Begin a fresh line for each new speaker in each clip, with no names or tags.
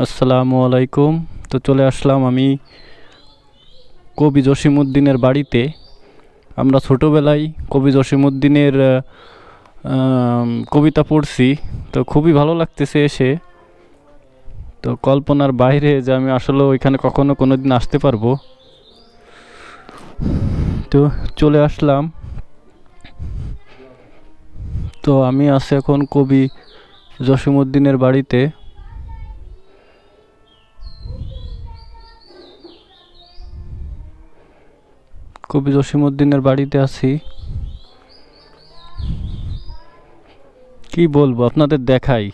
আসসালামু আলাইকুম। তো চলে আসলাম আমি কবি জসিমুদ্দিনের বাড়িতে। আমরা ছোটোবেলায় কবি জসিমুদ্দিনের কবিতা পড়ছি। তো খুবই ভালো লাগতেছে এসে। তো কল্পনার বাইরে যে আমি আসলে ওইখানে কখনো কোনো দিন আসতে পারব। তো চলে আসলাম। তো আমি আছি এখন কবি জসিমুদ্দিনের বাড়িতে। কবি জসিমুদ্দিনের বাড়িতে আছি। কি বলব, আপনাদের দেখাই।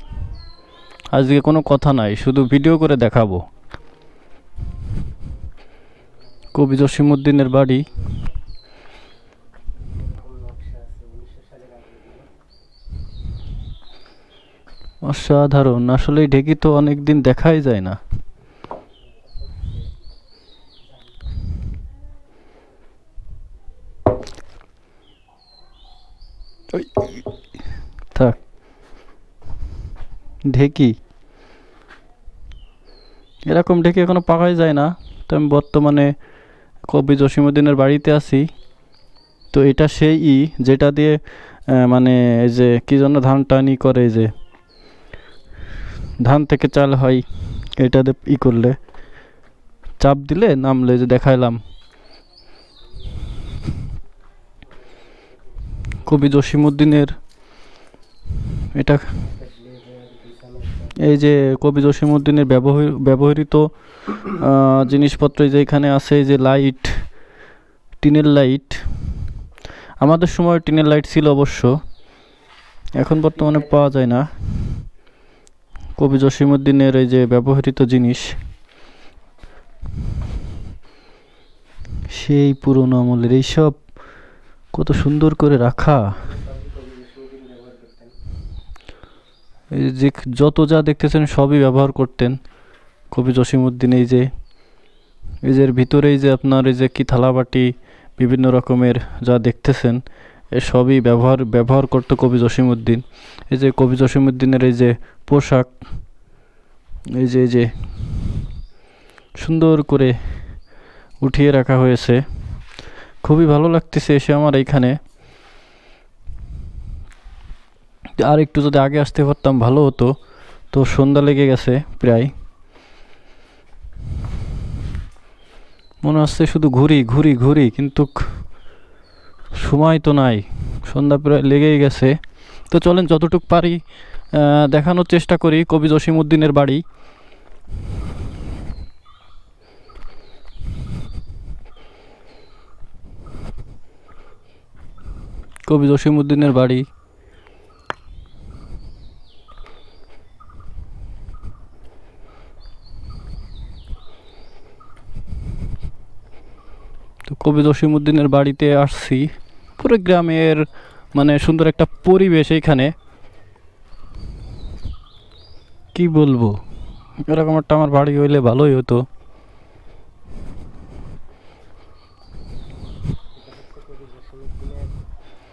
আজকে কোনো কথা নাই, শুধু ভিডিও করে দেখাবো। কবি জসিমুদ্দিনের বাড়ি। অসাধারণ আসলে ঢেকি তো অনেক দিন দেখাই যায় না। থাক। ঢেকি। এরকম ঢেকে এখনও পাকাই যায় না। তো আমি বর্তমানে কবি জসিমুদ্দিনের বাড়িতে আছি। তো এটা সেই ই যেটা দিয়ে মানে এই যে কি জন্য ধান টানি করে যে, ধান থেকে চাল হয়। এটা দিয়ে ই করলে। চাপ দিলে নামলে যে দেখাইলাম। কবি জসিমুদ্দিনের এটা এই যে কবি জসিমুদ্দিনের ব্যবহৃ- ব্যবহৃত জিনিসপত্র যে এখানে আছে যে লাইট, টিনের লাইট। আমাদের সময় টিনের লাইট ছিল অবশ্য। এখন বর্তমানে পাওয়া যায় না। কবি জসিমুদ্দিনের এই যে ব্যবহৃত জিনিস, সেই পুরনো আমলের এইসব কত সুন্দর করে রাখা। এই যে যত যা দেখতেছেন সবই ব্যবহার করতেন। কবি জসিমুদ্দিন এই যে এই যে ভিতরেই যে আপনার এই যে কি থালাবাটি, বিভিন্ন রকমের যা দেখতেছেন, এ সবই ব্যবহার ব্যবহার করতো কবি জসিমুদ্দিন এই যে কবি জসিমুদ্দিনের এই যে পোশাক, এই যে এই যে, সুন্দর করে উঠিয়ে রাখা হয়েছে। খুবই ভালো লাগতেছে এসে আমার এইখানে। আর একটু যদি আগে আসতে পারতাম, ভালো হতো। তো সন্ধ্যা লেগে গেছে প্রায়। মনে হচ্ছে শুধু ঘুরি ঘুরি ঘুরি, কিন্তু সময় তো নাই। সন্ধ্যা প্রায় লেগেই গেছে। তো চলেন, যতটুক পারি দেখানোর চেষ্টা করি কবি জসিমুদ্দিনের বাড়ি। কবি জসিমুদ্দিনের বাড়ি। তো কবি জসিমুদ্দিনের বাড়িতে আসছি। পুরো গ্রামের মানে সুন্দর একটা পরিবেশ এইখানে কি বলব? এরকম একটা আমার বাড়ি হইলে ভালোই হতো।